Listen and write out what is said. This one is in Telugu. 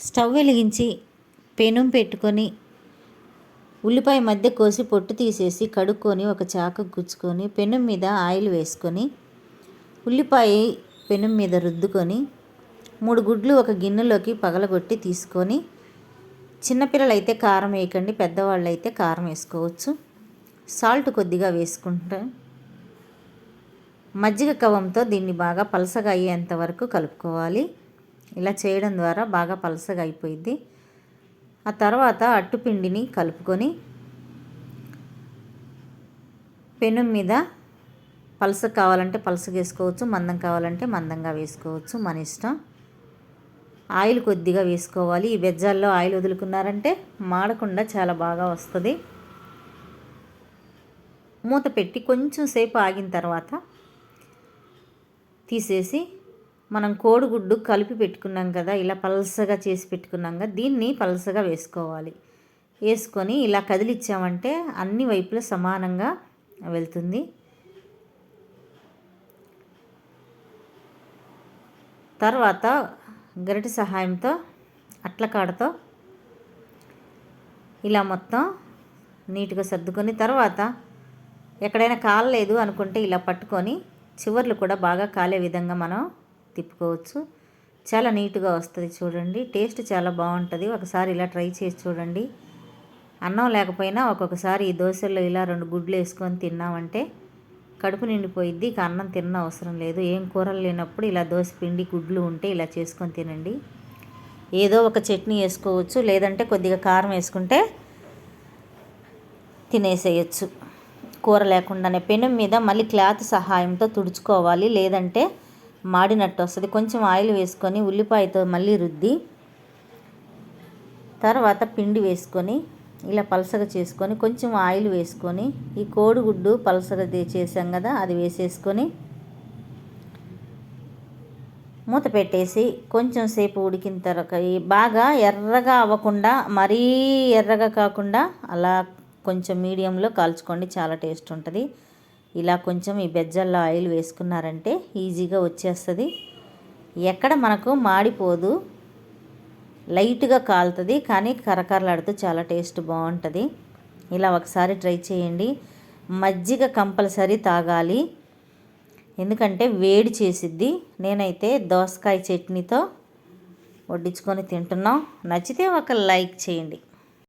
స్టవ్ వెలిగించి పెనం పెట్టుకొని ఉల్లిపాయ మధ్య కోసి పొట్టు తీసేసి కడుక్కొని ఒక చాకు గుచ్చుకొని పెనం మీద ఆయిల్ వేసుకొని ఉల్లిపాయ పెనం మీద రుద్దుకొని మూడు గుడ్లు ఒక గిన్నెలోకి పగలగొట్టి తీసుకొని చిన్నపిల్లలు అయితే కారం వేయకండి పెద్దవాళ్ళు అయితే కారం వేసుకోవచ్చు. సాల్ట్ కొద్దిగా వేసుకుంటాం మజ్జిగ కవంతో దీన్ని బాగా పలసగా అయ్యేంత వరకు కలుపుకోవాలి. ఇలా చేయడం ద్వారా బాగా పలసగా అయిపోయింది ఆ తర్వాత అట్టుపిండిని కలుపుకొని పెనం మీద పలస కావాలంటే పలసగా వేసుకోవచ్చు మందం కావాలంటే మందంగా వేసుకోవచ్చు మన ఇష్టం. ఆయిల్ కొద్దిగా వేసుకోవాలి. ఈ బెజ్జాల్లో ఆయిల్ వదులుకున్నారంటే మాడకుండా చాలా బాగా వస్తుంది. మూత పెట్టి కొంచెం సేపు ఆగిన తర్వాత తీసేసి మనం కోడిగుడ్డు కలిపి పెట్టుకున్నాం కదా ఇలా పలసగా చేసి పెట్టుకున్నాం కదా దీన్ని పలసగా వేసుకోవాలి. వేసుకొని ఇలా కదిలిచ్చామంటే అన్ని వైపులా సమానంగా వెళ్తుంది. తర్వాత గరిటె సహాయంతో అట్లకాడతో ఇలా మొత్తం నీట్గా సర్దుకొని తర్వాత ఎక్కడైనా కాలలేదు అనుకుంటే ఇలా పట్టుకొని చివర్లు కూడా బాగా కాలే విధంగా మనం తిప్పుకోవచ్చు. చాలా నీట్గా వస్తుంది చూడండి. టేస్ట్ చాలా బాగుంటుంది ఒకసారి ఇలా ట్రై చేసి చూడండి. అన్నం లేకపోయినా ఒక్కొక్కసారి ఈ దోశల్లో ఇలా రెండు గుడ్లు వేసుకొని తిన్నామంటే కడుపు నిండిపోయిద్ది. ఇక అన్నం తిన్న అవసరం లేదు. ఏం కూరలు లేనప్పుడు ఇలా దోశ పిండి గుడ్లు ఉంటే ఇలా చేసుకొని తినండి. ఏదో ఒక చట్నీ వేసుకోవచ్చు. లేదంటే కొద్దిగా కారం వేసుకుంటే తినేసేయచ్చు. కూర లేకుండానే పెనం మీద మళ్ళీ క్లాత్ సహాయంతో తుడుచుకోవాలి. లేదంటే మాడినట్టు వస్తుంది. కొంచెం ఆయిల్ వేసుకొని ఉల్లిపాయతో మళ్ళీ రుద్ది తర్వాత పిండి వేసుకొని ఇలా పలసగా చేసుకొని కొంచెం ఆయిల్ వేసుకొని ఈ కోడిగుడ్డు పలసగా చేసాం కదా అది వేసేసుకొని మూత పెట్టేసి కొంచెం సేపు ఉడికిన తర్వాత బాగా ఎర్రగా అవ్వకుండా మరీ ఎర్రగా కాకుండా అలా కొంచెం మీడియంలో కాల్చుకోండి చాలా టేస్ట్ ఉంటుంది. ఇలా కొంచెం ఈ బెజ్జల్లో ఆయిల్ వేసుకున్నారంటే ఈజీగా వచ్చేస్తుంది. ఎక్కడ మనకు మాడిపోదు. లైట్గా కాలుతుంది కానీ కరకరలాడుతూ చాలా టేస్ట్ బాగుంటుంది. ఇలా ఒకసారి ట్రై చేయండి. మజ్జిగ కంపల్సరీ తాగాలి. ఎందుకంటే వేడి చేసిద్ది. నేనైతే దోసకాయ చట్నీతో వడ్డించుకొని తింటున్నాం. నచ్చితే ఒక లైక్ చేయండి.